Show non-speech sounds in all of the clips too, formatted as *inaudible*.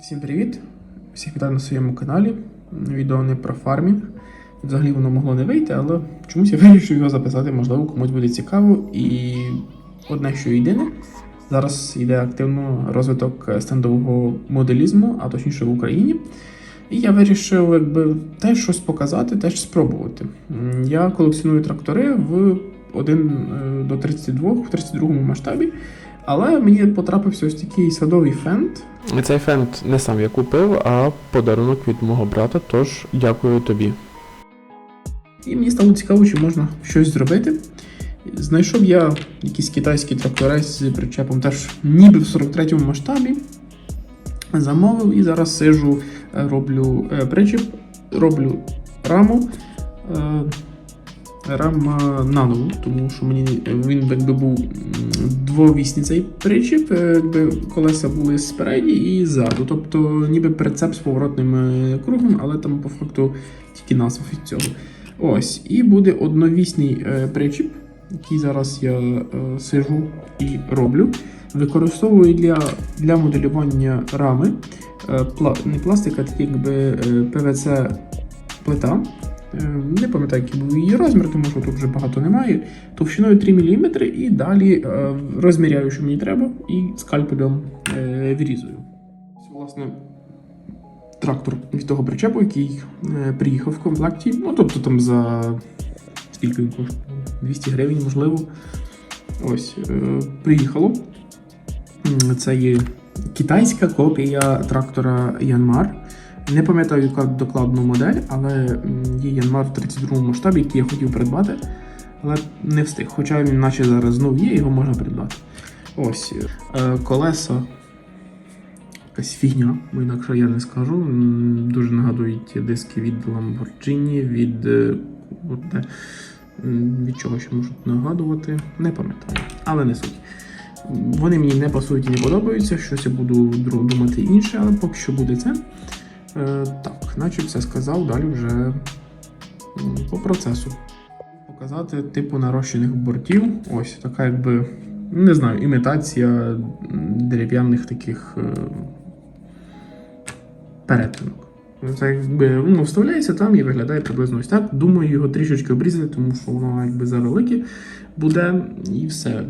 Всім привіт! Всіх вітаю на своєму каналі. Відео не про фармінг. Взагалі воно могло не вийти, але чомусь я *laughs* вирішив його записати, можливо, комусь буде цікаво. І одне, що єдине, зараз йде активно розвиток стендового моделізму, а точніше в Україні. І я вирішив якби, теж щось показати, теж спробувати. Я колекціоную трактори в 1 е, до 32 в 32 масштабі. Але мені потрапився ось такий садовий фенд, Цей фенд не сам я купив, а подарунок від мого брата, тож дякую тобі. І мені стало цікаво, чи можна щось зробити. Знайшов я якийсь китайський тракторець з причепом теж ніби в 43-му масштабі. Замовив і зараз сижу, е, роблю е, причіп, роблю раму. Е, Рама наново, тому що мені він якби був двовісний цей причіп, е, якби колеса були спереді і ззаду. Тобто ніби прицеп з поворотним е, кругом, але там по факту тільки назва від цього. Ось, і буде одновісний е, причіп, який зараз я е, сижу і роблю. Використовую для, для моделювання рами е, не пластик, а такий якби е, PVC плита. Е, Не пам'ятаю, який був її розмір, тому що тут вже багато немає. Товщиною 3 мм і далі е, розміряю, що мені треба, і скальпелем е, вирізую. Власне, трактор від того причепу, який приїхав в комплекті. Ну, тобто там за скільки він коштує? 200 гривень, можливо. Ось, приїхало. Це є китайська копія трактора Янмар. Не пам'ятаю, яка докладну модель, але є Янмар в 32 масштабі, який я хотів придбати, але не встиг. Хоча він наче зараз знов є, його можна придбати. Ось е, колеса. Якась фігня, бо інакше я не скажу. Дуже нагадують диски від Lamborghini, від. е, от від чого ще можуть нагадувати, не пам'ятаю, але не суть. Вони мені не пасують і не подобаються, щось я буду думати інше, але поки що буде це. Е, так, наче все сказав, далі вже по процесу. Показати типу нарощених бортів. Ось така, якби, не знаю, імітація дерев'яних таких е, перетинок. Це якби ну, вставляється там і виглядає приблизно ось так. Думаю, його трішечки обрізати, тому що воно якби завелике буде і все.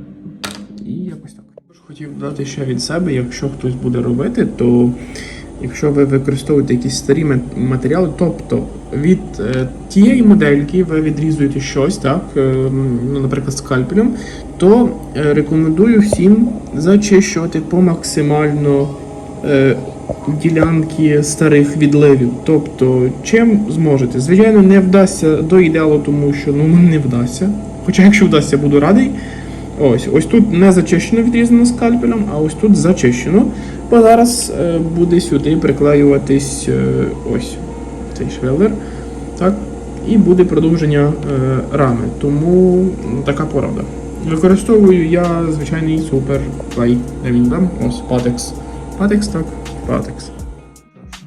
І якось так. Хотів додати ще від себе, якщо хтось буде робити, то якщо ви використовуєте якісь старі матеріали, тобто від е, тієї модельки ви відрізуєте щось, так, е, ну, наприклад, скальпелем, то е, рекомендую всім зачищувати по максимально ділянки старих відливів. Тобто, чим зможете. Звичайно, не вдасться до ідеалу, тому що ну, не вдасться. Хоча, якщо вдасться, буду радий. Ось, ось тут не зачищено відрізано скальпелем, а ось тут зачищено. Бо зараз е, буде сюди приклеюватись е, ось цей швеллер. Так? І буде продовження е, рами. Тому така порада. Використовую я звичайний супер клей. Де він там? Ось Patex. Patex, так, Patex.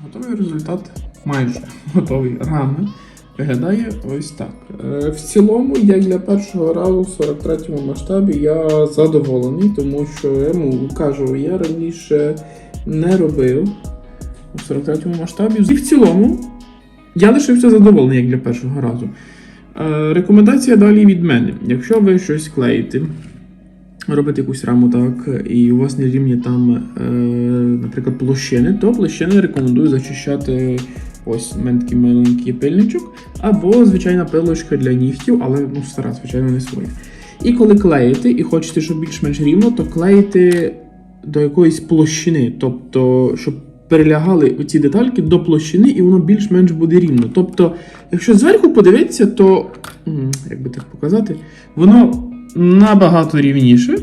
Готовий результат майже *laughs* готовий рами. Виглядає ось так. Е, В цілому, як для першого разу в 43-му масштабі, я задоволений, тому що я йому кажу, я раніше не робив у 43-му масштабі. І в цілому я лишився задоволений, як для першого разу. Е, Рекомендація далі від мене. Якщо ви щось клеїте, робите якусь раму так, і у вас не рівні там, е, наприклад, площини, то площини рекомендую зачищати ось у мене такий маленький пильничок, або звичайна пилочка для нігтів, але ну, стара, звичайно, не своя. І коли клеїте і хочете, щоб більш-менш рівно, то клеїте до якоїсь площини, тобто, щоб перелягали оці детальки до площини, і воно більш-менш буде рівно. Тобто, якщо зверху подивитися, то як би так показати, воно набагато рівніше,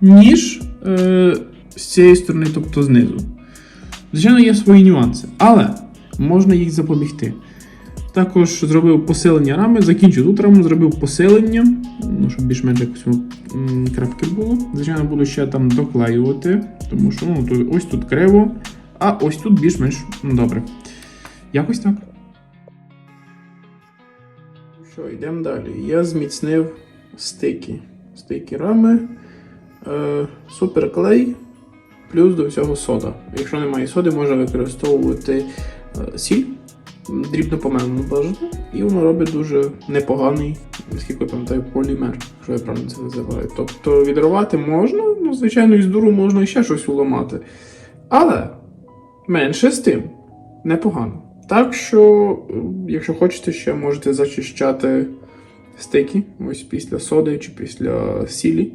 ніж е, з цієї сторони, тобто знизу. Звичайно, є свої нюанси, але можна їх запобігти. Також зробив посилення рами, закінчив тут раму, зробив посилення, ну, щоб більш-менш якось крепке було. Звичайно, буду ще там доклеювати, тому що ну, то, ось тут криво, а ось тут більш-менш м, добре. Якось так. Що, йдемо далі. Я зміцнив стики. Стики рами. Е, суперклей плюс до всього сода. Якщо немає соди, можна використовувати сіль, дрібно помелену бажано, і воно робить дуже непоганий, наскільки я пам'ятаю, полімер, якщо я правильно це називаю. Тобто відривати можна, ну, звичайно, із дуру можна ще щось уламати. Але менше з тим, непогано. Так що, е, якщо хочете, ще можете зачищати стики, ось після соди чи після сілі.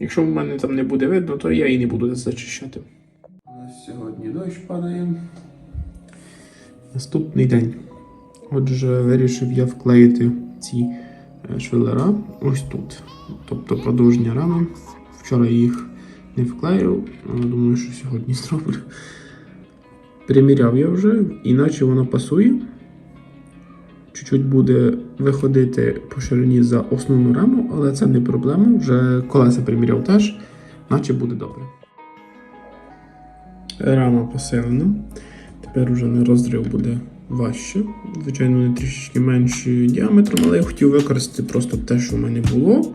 Якщо в мене там не буде видно, то я і не буду зачищати. Сьогодні дощ падає. Наступний день. Отже, вирішив я вклеїти ці е, швелера ось тут. Тобто продовження рами. Вчора їх не вклеїв, але думаю, що сьогодні *laughs* зроблю. Приміряв я вже, іначе воно пасує. Чуть-чуть буде виходити по ширині за основну раму, але це не проблема. Вже колеса приміряв теж, наче буде добре. Рама посилена. Тепер уже на розрив буде важче. Звичайно, не трішечки менший діаметром, але я хотів використати просто те, що в мене було.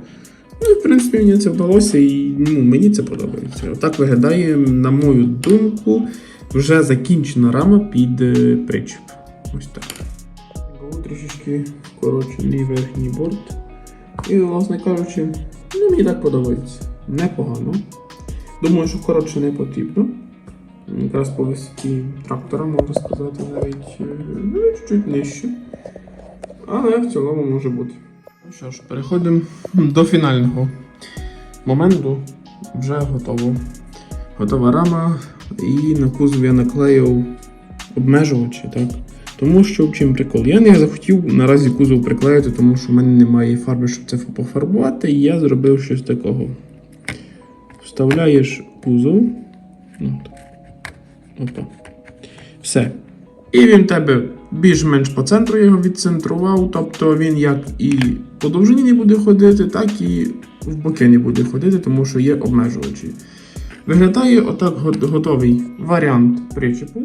Ну, в принципі, мені це вдалося і ну, мені це подобається. Отак виглядає, на мою думку, вже закінчена рама під е, причіп. Ось так. Був трішечки вкорочений верхній борт. І, власне кажучи, ну, мені так подобається. Непогано. Думаю, що коротше не потрібно. Якраз по висоті трактора, можна сказати, навіть е, ну, чуть-чуть нижче. Але в цілому може бути. Ну що ж, переходимо до фінального моменту. Вже готово. Готова рама. І на кузов я наклеїв обмежувачі, так? Тому що в чим прикол? Я не захотів наразі кузов приклеїти, тому що в мене немає фарби, щоб це пофарбувати, і я зробив щось такого. Вставляєш кузов. Ну, так. Ото. Все. І він тебе більш-менш по центру його відцентрував, тобто він як і по довжині не буде ходити, так і в боки не буде ходити, тому що є обмежувачі. Виглядає отак готовий варіант причепу.